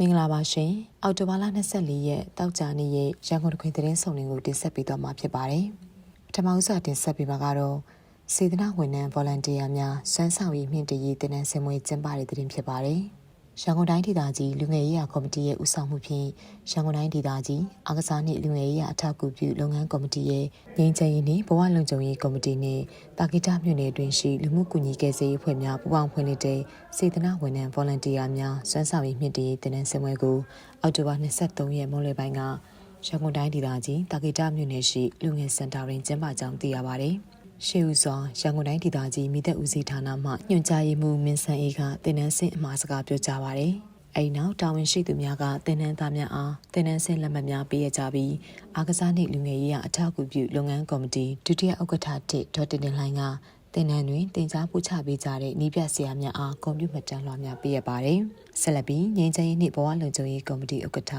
မင်္ဂလာပါရှင်အောက်တိုဘာလ24ရက်တောက်ကြနေ့ရဲ့ရန်ကုန်တခွင်သတင်းဆောင်လင်းကိုတင်ဆက်ပေးသွားမှာဖြစ်ပါတယ်ပထမဦးစွာတင်ဆက်ပေးမှာကတော့စေတနာဝန်ထမ်း volunteer များစွမ်းဆောင်ရည်မြင့်တည်တည်နန်းစင်မွေကျင်းပတဲ့သတင်းဖြစ်ပါတယ် ရန်ကုန်တိုင်းဒေသကြီးလူငယ်ရေးရာကော်မတီရဲ့ဦးဆောင်မှုဖြင့်ရန်ကုန်တိုင်းဒေသကြီးအားကစားနှင့်လူငယ်ရေးရာအထောက်အကူပြုလုပ်ငန်းကော်မတီရဲ့ငင်းချင်ရေးနှင့်ဘဝလုံခြုံရေးကော်မတီနှင့်တာဂီတာမြို့နယ်တွင်ရှိလူမှုကူညီကယ်ဆယ်ရေးအဖွဲ့များပူးပေါင်းဖွင့်လှစ်တဲ့စေတနာဝန်ထမ်း volunteer များစွမ်းဆောင်ရည်မြင့်တည်တည်နန်းစင်မွေကိုအောက်တိုဘာ23ရက်မွန်းလွဲပိုင်းကရန်ကုန်တိုင်းဒေသကြီးတာဂီတာမြို့နယ်ရှိလူငယ်စင်တာတွင်ကျင်းပကြောင်းသိရပါတယ်။ ရှေးဦးစွာရန်ကုန်တိုင်းဒေသကြီးမိသက်ဦးစီးဌာနမှညွှန်ကြားရေးမှူးမင်းဆန်းအေးကတင်နန်းစင်အမှားစကားပြောကြားပါရယ်။အဲဒီနောက်တာဝန်ရှိသူများကတင်နန်းသားများအားတင်နန်းစင်လက်မှတ်များပေးရကြပြီးအားကစားနှင့်လူငယ်ရေးရာအထောက်အကူပြုလုပ်ငန်းကော်မတီဒုတိယဥက္ကဋ္ဌတစ်ဒေါ်တင်တင်လှိုင်းကတင်နန်းတွင်တင် जा ပို့ချပေးကြတဲ့ဤပြဆရာများအားကွန်ပျူတာမှတ်တမ်းလွှာများပေးရပါတယ်။ဆက်လက်ပြီးငင်းချင်ရေးနှင့်ဘဝလုံခြုံရေးကော်မတီဥက္ကဋ္ဌ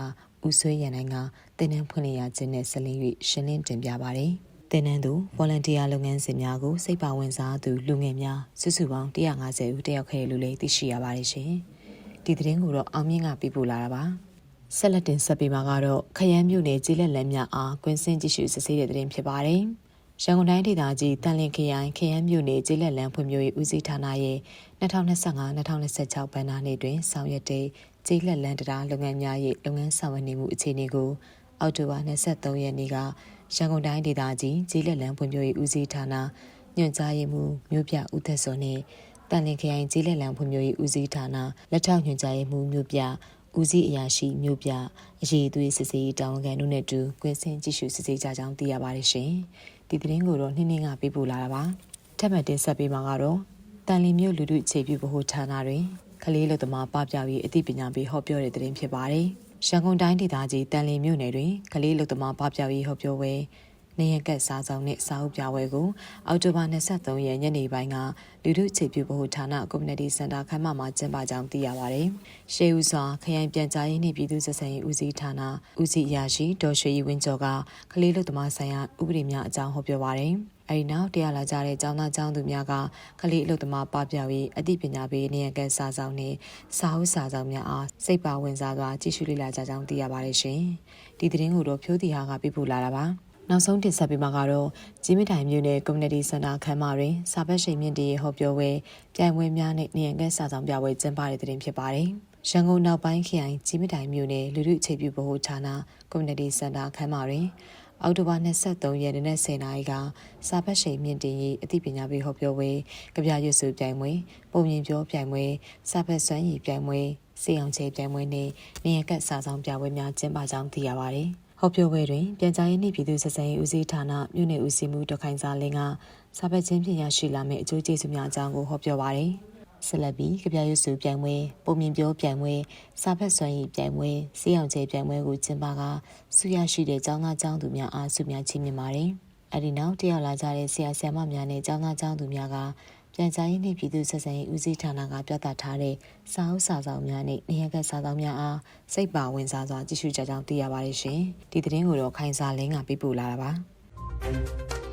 ဦးဆွေးရန်နိုင်ကတင်နန်းဖွင့်လှစ်ရခြင်းနဲ့ဆက်လင်း၍ရှင်းလင်းတင်ပြပါတယ်။ တင်နန်းသူ volunteer လုပ်ငန်းစဉ်များကိုစိတ်ပါဝင်စားသူလူငယ်များစုစုပေါင်း150ဦးတက်ရောက်ခဲ့တယ်လို့လည်းသိရှိရပါတယ်ရှင်။ဒီသတင်းကိုတော့အောင်မြင့်ကပြပို့လာတာပါ။ဆက်လက်တင်ဆက်ပေးမှာကတော့ခရမ်းမြို့နယ်ကျေးလက်လမ်းများအားကွင်းစင်းကြည့်ရှုစစ်ဆေးတဲ့သတင်းဖြစ်ပါတယ်။ရန်ကုန်တိုင်းဒေသကြီးတန်လင်းခရိုင်ခရမ်းမြို့နယ်ကျေးလက်လမ်းဖွံ့ဖြိုးရေးဦးစီးဌာနရဲ့2025-2026ဘဏ္ဍာနှစ်တွင်ဆောင်ရွက်တဲ့ကျေးလက်လမ်းတရားလုပ်ငန်းများရဲ့လုပ်ငန်းဆောင်ရွက်နေမှုအခြေအနေကိုအောက်တိုဘာ23ရက်နေ့က ရန်ကုန်တိုင်းဒေသကြီးကြီးလက်လန်းဖွံ့ဖြိုးရေးဦးစီးဌာနညွှန်ကြားရေးမှူးမြို့ပြဦးသက်စောနဲ့တန်လင်ခရိုင်ကြီးလက်လန်းဖွံ့ဖြိုးရေးဦးစီးဌာနလက်ထောက်ညွှန်ကြားရေးမှူးမြို့ပြဦးစီးအရာရှိမြို့ပြအရေးသွေးစစ်စေးတောင်းခံတို့နဲ့တူကွင်းစင်ကြည့်ရှုစစ်ဆေးကြကြောင်းသိရပါတယ်ရှင်။ဒီသတင်းကိုတော့နှင်းနှင်းကပေးပို့လာတာပါ။ထပ်မံတင်ဆက်ပေးမှာကတော့တန်လင်မြို့လူထုအခြေပြုဗဟိုဌာနတွင်ကလေးလူသမားပပြပြီးအသိပညာပေးဟောပြောတဲ့သတင်းဖြစ်ပါတယ်။ ရန်ကုန်တိုင်းဒေသကြီးတန်လီမြို့နယ်တွင်ကလေးလူသမားပပျောက်ရေးဟောပြောပွဲနေရကက်စားဆောင်နဲ့စာအုပ်ပြပွဲကိုအောက်တိုဘာ23ရက်ညနေပိုင်းကလူထုခြေပြုဗဟိုဌာန Community Center ခမ်းမမှာကျင်းပကြောင်းသိရပါတယ်။ရှေးဦးစွာခရိုင်ပြန်ကြားရေးနှင့်ပြည်သူ့ဆက်ဆံရေးဦးစီးဌာနဦးစီးအရာရှိဒေါ်ရွှေရီဝင်းကျော်ကကလေးလူသမားဆိုင်ရာဥပဒေများအကြောင်းဟောပြောပါတယ်။ အဲဒီနောက်တရားလာကြတဲ့ကျောင်းသားကျောင်းသူများကကလေးအလုပ်သမားပပျောက်ရေးအသိပညာပေးနေရကစာဆောင်နဲ့စာအုပ်စာဆောင်များအားစိတ်ပါဝင်စားစွာကြည့်ရှုလေ့လာကြကြောင်းသိရပါတယ်ရှင်။ဒီသတင်းကိုတော့ဖြိုးတီဟာကပြပို့လာတာပါ။နောက်ဆုံးတင်ဆက်ပေးမှာကတော့ကြီးမတိုင်မြို့နယ် Community Center ခမ်းမတွင်စာပတ်ရှိန်မြင့်တီဟောပြောပွဲပြိုင်ပွဲများနဲ့နေရကစာဆောင်ပြပွဲကျင်းပတဲ့တဲ့ဖြစ်ပါတယ်။ရန်ကုန်နောက်ပိုင်းခရိုင်ကြီးမတိုင်မြို့နယ်လူထုအခြေပြုဗဟိုဌာန Community Center ခမ်းမတွင် အောက်တိုဘာ23ရက်နေ့10နာရီကစာဖတ်ရှိန်မြင့်တင်ရေးအသိပညာပေးဟောပြောပွဲကြပြရွစုပြိုင်ပွဲပုံမြင်ပြောပြိုင်ပွဲစာဖတ်စွမ်းရည်ပြိုင်ပွဲစေအောင်ချေပြိုင်ပွဲနဲ့နေရကတ်စာဆောင်ပြပွဲများကျင်းပကြောင်းသိရပါတယ်။ဟောပြောပွဲတွင်ပြန်ကြားရေးနှင့်ပြည်သူ့ဆက်ဆံရေးဦးစီးဌာနမြို့နယ်ဦးစီးမှုဒေါခိုင်စာလင်းကစာဖတ်ခြင်းဖြင့်ရရှိလာမယ့်အကျိုးကျေးဇူးများအကြောင်းကိုဟောပြောပါရယ်။ ဆက်လက်ပြီးကြပြရွစုပြိုင်ပွဲပုံမြင်ပြောပြိုင်ပွဲစာဖက်စွမ်းရည်ပြိုင်ပွဲစီအောင်ကျဲပြိုင်ပွဲကိုကျင်းပကဆုရရှိတဲ့ကျောင်းသားကျောင်းသူများအားဆုများချီးမြှင့်ပါတယ်။အဲဒီနောက်တယောက်လာကြတဲ့ဆရာဆရာမများနဲ့ကျောင်းသားကျောင်းသူများကပြန်ကြားရေးနှင့်ပြည်သူ့ဆက်ဆံရေးဦးစီးဌာနကပြသထားတဲ့စာအုပ်စာဆောင်များနဲ့နေရာကစာဆောင်များအားစိတ်ပါဝင်စားစွာကြည့်ရှုကြကြောင်းသိရပါတယ်ရှင်။ဒီသတင်းကိုတော့ခိုင်စာလင်းကပြပို့လာတာပါ။